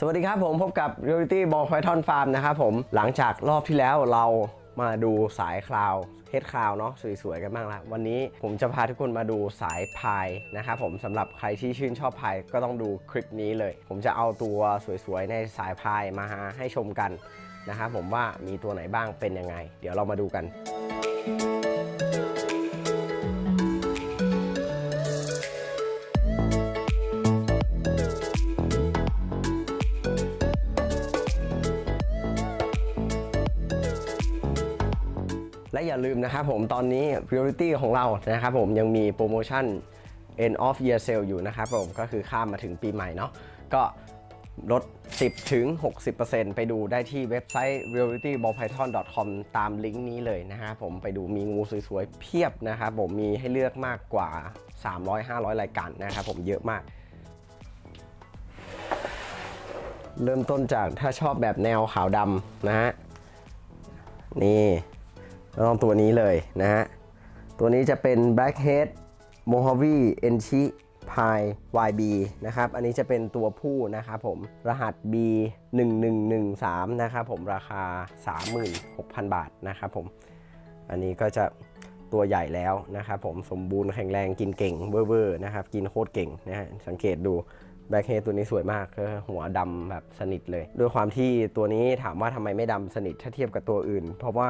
สวัสดีครับผมพบกับ Reality Ball Python Farm นะครับผมหลังจากรอบที่แล้วเรามาดูสายคลาวเฮดคลาวเนาะสวยๆกันบ้างละวันนี้ผมจะพาทุกคนมาดูสายพายนะครับผมสำหรับใครที่ชื่นชอบพายก็ต้องดูคลิปนี้เลย ผมจะเอาตัวสวยๆในสายพายมาให้ชมกันนะครับผมว่ามีตัวไหนบ้างเป็นยังไง เดี๋ยวเรามาดูกัน และอย่าลืมนะครับผมตอนนี้ Priority ของเรานะครับผมยังมีโปรโมชั่น End of Year Sale อยู่นะครับผมก็คือข้ามมาถึงปีใหม่เนาะก็ลด 10 ถึง 60%ไปดูได้ที่เว็บไซต์ realityballpython.com ตามลิงก์นี้เลยนะครับผมไปดูมีงูสวยๆ เพียบนะครับผมมีให้เลือกมากกว่า 300-500 รายการนะครับผมเยอะมาก เริ่มต้นจากถ้าชอบแบบแนวขาวดำนะฮะนี่ ก็ต้องตัวนี้เลยนะฮะ ตัวนี้จะเป็น Blackhead Mojave Enchi Pi YB นะครับ อันนี้จะเป็นตัวผู้นะครับผม รหัส B 1 1 1 3นะครับผม ราคา 36,000 บาทนะครับผม อันนี้ก็จะตัวใหญ่แล้วนะครับผม สมบูรณ์แข็งแรงกินเก่งเวอร์ๆนะครับ กินโคตรเก่งนะฮะ สังเกตดูแบ็คเฮดตัวนี้สวยมากคือหัวดำแบบสนิทเลย ด้วยความที่ตัวนี้ถามว่าทำไมไม่ดำสนิทถ้าเทียบกับตัวอื่น เพราะว่า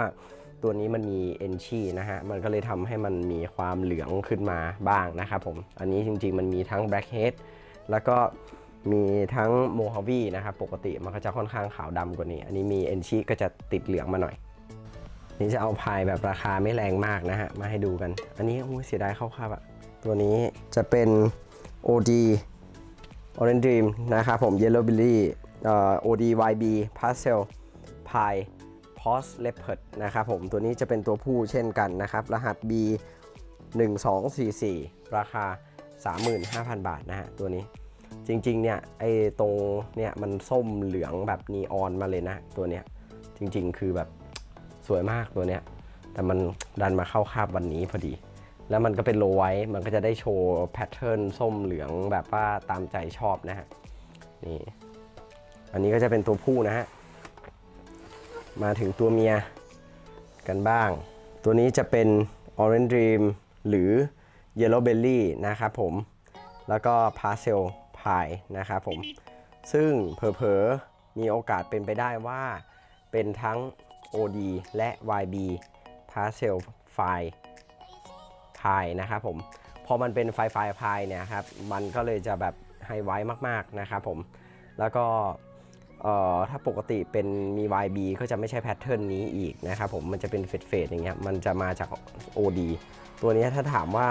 ตัวนี้มันมีเอนชีนะฮะ มันก็เลยทำให้มันมีความเหลืองขึ้นมาบ้างนะครับผม อันนี้จริงๆมันมีทั้งแบล็ k เฮดแล้วก็มีทั้งโมฮาวีนะครับ ปกติมันก็จะค่อนข้างขาวดำกว่านี้ อันนี้มีเอนชีก็จะติดเหลืองมาหน่อย นี่จะเอาพายแบบราคาไม่แรงมากนะฮะ มาให้ดูกัน อันนี้โอ้ยเสียดายเข้าครับอะตัวนี้จะเป็น OD Orange Dream นะครับผม Yellow Belly เอ่อ ODYB Pastel Pie p o s Leopard นะครับผมตัวนี้จะเป็นตัวผู้เช่นกันนะครับ รหัส B 1244 ราคา 35,000 บาทนะฮะตัวนี้จริงๆเนี่ยไอ้ตรงเนี่ยมันส้มเหลืองแบบนีออนมาเลยนะตัวเนี้ยจริงๆคือแบบสวยมากตัวเนี้ยแต่มันดันมาเข้าคาบวันนี้พอดี แล้วมันก็เป็นโลไว้ มันก็จะได้โชว์แพทเทิร์นส้มเหลืองแบบว่าตามใจชอบนะฮะนี่อันนี้ก็จะเป็นตัวผู้นะฮะ มาถึงตัวเมียกันบ้าง ตัวนี้จะเป็น Orange Dream หรือ Yellow Belly นะครับผม แล้วก็ Parcel Pie นะครับผม ซึ่งเผลอๆ มีโอกาสเป็นไปได้ว่า เป็นทั้ง OD และ YB Parcel File พายนะครับผม พอมันเป็นไฟไฟพายเนี่ยครับ มันก็เลยจะแบบไฮไวท์มากๆนะครับผม แล้วก็ ถ้าปกติเป็นมี YB ก็จะไม่ใช่แพทเทิร์นนี้อีกนะครับผมมันจะเป็นเฟดเฟดอย่างเงี้ยมันจะมาจาก OD ตัวนี้ถ้าถามว่า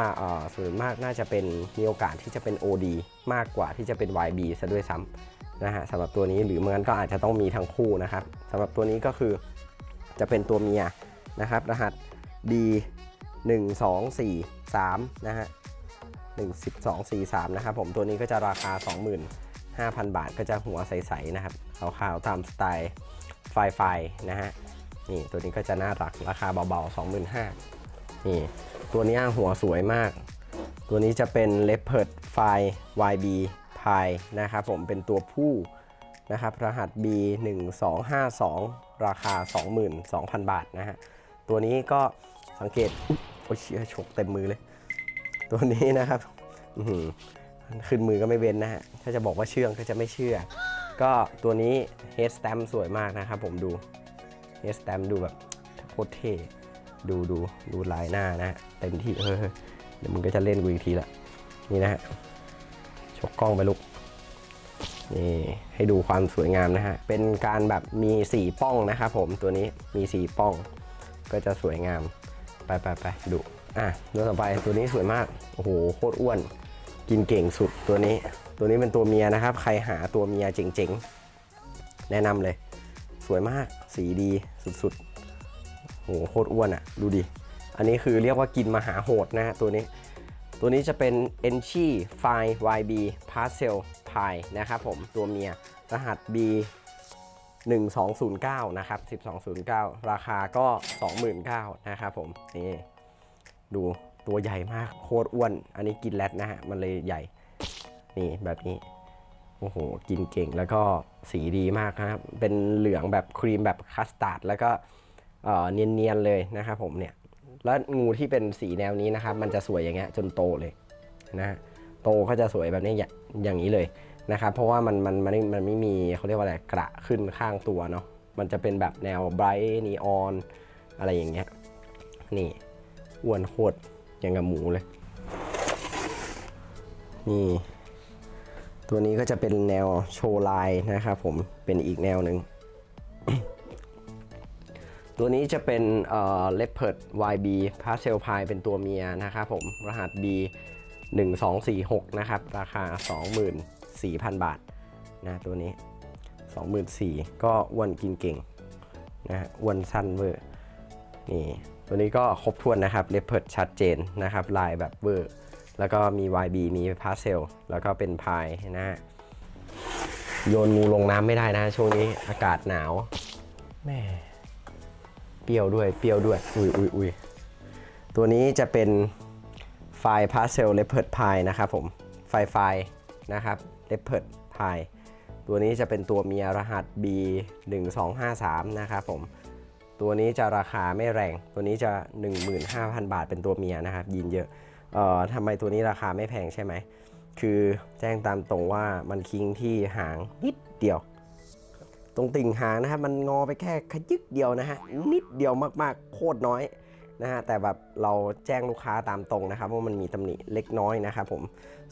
ส่วนมากน่าจะเป็นมีโอกาสที่จะเป็น OD มากกว่าที่จะเป็น YB ซะด้วยซ้ำนะฮะสำหรับตัวนี้หรือมันก็อาจจะต้องมีทั้งคู่นะครับสำหรับตัวนี้ก็คือจะเป็นตัวเมียนะครับ รหัส D 1 2 4 3นะฮะ1 12 4 3นะครับผมตัวนี้ก็จะราคา 5,000 บาทก็จะหัวใสๆนะครับขาวๆตามสไตล์ไฟไฟนะฮะนี่ตัวนี้ก็จะน่ารักราคาเบาๆ 25,000นี่ตัวนี้หัวสวยมาก ตัวนี้จะเป็น Leopard f i YB Pie นะครับผมเป็นตัวผู้นะครับรหัส B 1 2 5 2ราคา 22,000 บาทนะฮะตัวนี้ก็สังเกตโอ้ยเชี่ยฉกเต็มมือเลย ตัวนี้นะครับอื้อหือ ขึ้นมือก็ไม่เว้นนะฮะ ถ้าจะบอกว่าเชื่องก็จะไม่เชื่อ ก็ตัวนี้ head stamp สวยมากนะครับผมดู head stamp ดูแบบโคตรเท่ดูดูดูลายหน้านะเต็มที่เฮ้ยเดี๋ยวมึงก็จะเล่นกูอีกทีละนี่นะฮะชกกล้องไปลุกนี่ให้ดูความสวยงามนะฮะ เป็นการแบบมีสีป้องนะครับผมตัวนี้มีสีป้อง ก็จะสวยงาม ไปไปไปดูอะตัวต่อไปตัวนี้สวยมาก โอ้โหโคตรอ้วน กินเก่งสุดตัวนี้ ตัวนี้เป็นตัวเมียนะครับ ใครหาตัวเมียเจ๋งๆ แนะนำเลย สวยมากสีดีสุดๆโหโคตรอ้วนอะ่ะ ดูดิ อันนี้คือเรียกว่ากินมหาโหดนะฮะตัวนี้ ตัวนี้จะเป็น e n c h i f i YB Parcel Pie นะครับผมตัวเมียรหัส B 1209 นะครับ 1209 ราคาก็ 29,000นะครับผม นี่ ดู ตัวใหญ่มากโคตรอ้วน อันนี้กินแรดนะฮะ มันเลยใหญ่ นี่แบบนี้ โอ้โห กินเก่งแล้วก็สีดีมากครับ เป็นเหลืองแบบครีมแบบคัสตาร์ดแล้วก็เนียนๆเลยนะครับผมเนี่ย แล้วงูที่เป็นสีแนวนี้นะครับ มันจะสวยอย่างเงี้ยจนโตเลยนะฮะโตก็จะสวยแบบนี้อย่างนี้เลยนะครับ เพราะว่ามันมันมันมันไม่มีเขาเรียกว่าอะไรกระขึ้นข้างตัวเนาะ มันจะเป็นแบบแนวไบรท์นีออนอะไรอย่างเงี้ย นี่อ้วนโคตร อย่างกับหมูเลย นี่ ตัวนี้ก็จะเป็นแนวโชว์ลายนะครับผมเป็นอีกแนวหนึ่งตัวนี้จะเป็นเอ่อ Leopard YB Pastel Pie เป็นตัวเมียนะครับผมรหัส B 1246 นะครับ ราคา 24,000 บาทนะตัวนี้ 24,000 ก็อ้วนกินเก่งนะฮะอ้วนสั้นเวอร์ นี่ตัวนี้ก็ครบถ้วนนะครับ Leopard ชัดเจนนะครับลายแบบเวอร์แล้วก็มี YB มี Pastel แล้วก็เป็นพายนะฮะโยนงูลงน้ำไม่ได้นะ ช่วงนี้อากาศหนาวแม่เปรี้ยวด้วยเปรี้ยวด้วยอุ้ยอุ้ยอุ้ยตัวนี้จะเป็นไฟล์พาสเซลเลปเพิร์ดพายนะครับผมไฟไฟนะครับเลปเพิร์ดพายตัวนี้จะเป็นตัวเมียรหัส B 1 2 5 3นะครับผม ตัวนี้จะราคาไม่แรง ตัวนี้จะ 15,000 บาทเป็นตัวเมียนะครับยินเยอะเอ่อทำไมตัวนี้ราคาไม่แพงใช่ไหม คือแจ้งตามตรงว่ามันคิงที่หางนิดเดียว ตรงติ่งหางนะครับมันงอไปแค่ขยึกเดียวนะฮะนิดเดียวมากๆ โคตรน้อยนะฮะแต่แบบเราแจ้งลูกค้าตามตรงนะครับว่ามันมีตำหนิเล็กน้อยนะครับผม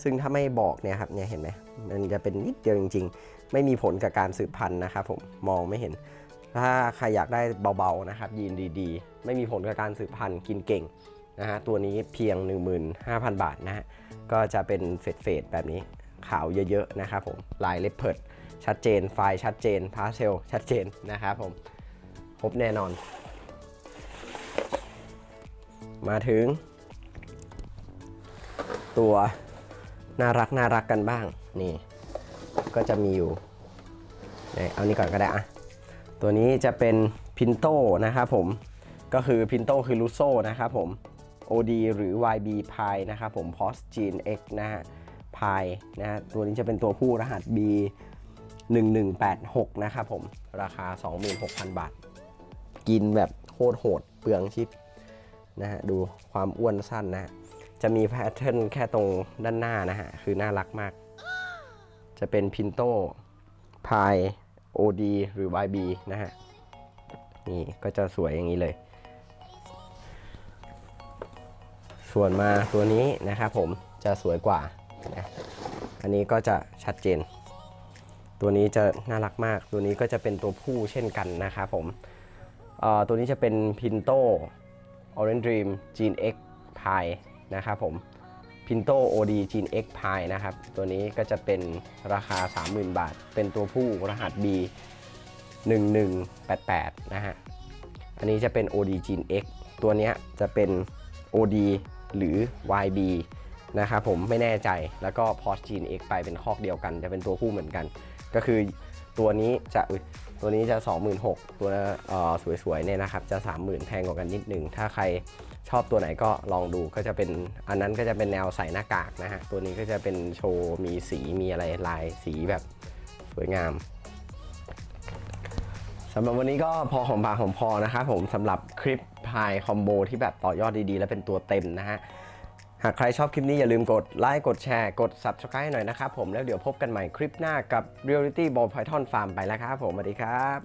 ซึ่งถ้าไม่บอกเนี่ยครับเนี่ยเห็นไหมมันจะเป็นนิดเดียวจริง ๆ ไม่มีผลกับการสืบพันธุ์นะครับผมมองไม่เห็น ถ้าใครอยากได้เบาๆนะครับยีนดีๆ ไม่มีผลกับการสืบพันธุ์กินเก่งนะฮะตัวนี้เพียง 15,000 บาทนะฮะก็จะเป็นเฟดเฟดๆแบบนี้ขาวเยอะๆนะครับผมลายเลปเพิดชัดเจนไฟล์ชัดเจนพาเซลชัดเจนนะครับผมครบแน่นอน มาถึง ตัวน่ารักน่ารักกันบ้างนี่ ก็จะมีอยู่เนี่ยเอานี้ก่อนก็ได้อะ ตัวนี้จะเป็นพินโตนะครับผมก็คือพินโตคือลูโซนะครับผม OD หรือ YB Pi นะครับผม Post Gene X นะฮะ Pi นะฮะตัวนี้จะเป็นตัวผู้รหัส B 1186นะครับผมราคา 26,000 บาท กินแบบโคตรโหดเปลืองชิปนะฮะดูความอ้วนสั้นนะฮะจะมีแพทเทิร์นแค่ตรงด้านหน้านะฮะ คือน่ารักมาก จะเป็นพินโตพาย OD หรือ YB นะฮะ นี่ก็จะสวยอย่างนี้เลย ส่วนมาตัวนี้นะครับผมจะสวยกว่านะอันนี้ก็จะชัดเจน ตัวนี้จะน่ารักมาก ตัวนี้ก็จะเป็นตัวผู้เช่นกันนะครับผมตัวนี้จะเป็น Pinto Orange Dream Gene X Pie นะครับผม Pinto OD Gene X Pie นะครับ ตัวนี้ก็จะเป็นราคา 30,000 บาท เป็นตัวผู้รหัส B 1188 นะฮะ อันนี้จะเป็น OD Gene X ตัวนี้จะเป็น OD หรือ YB นะครับผมไม่แน่ใจแล้วก็ Post Gene X ไปเป็นคอกเดียวกัน จะเป็นตัวผู้เหมือนกัน ก็คือตัวนี้จะ ตัวนี้จะ 26,000ตัวเอ่อสวยๆเนี่ยนะครับ จะ 30,000 แพงกว่ากันนิดหนึงถ้าใครชอบตัวไหนก็ลองดูก็จะเป็น อันนั้นก็จะเป็นแนวใส่หน้ากากนะฮะ ตัวนี้ก็จะเป็นโชว์มีสีมีอะไรลายสีแบบสวยงามสำหรับวันนี้ก็พอหอมปากหอมคอนะครับผมสำหรับคลิปพายคอมโบที่แบบต่อยอดดีๆ และเป็นตัวเต็มนะฮะ หากใครชอบคลิปนี้อย่าลืมกดไลค์กดแชร์กด Subscribe หน่อยนะครับผมแล้วเดี๋ยวพบกันใหม่คลิปหน้ากับ Reality Ball Python Farm ไปแล้วครับผมสวัสดีครับ